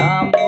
Hare Ram Hare Ram Ram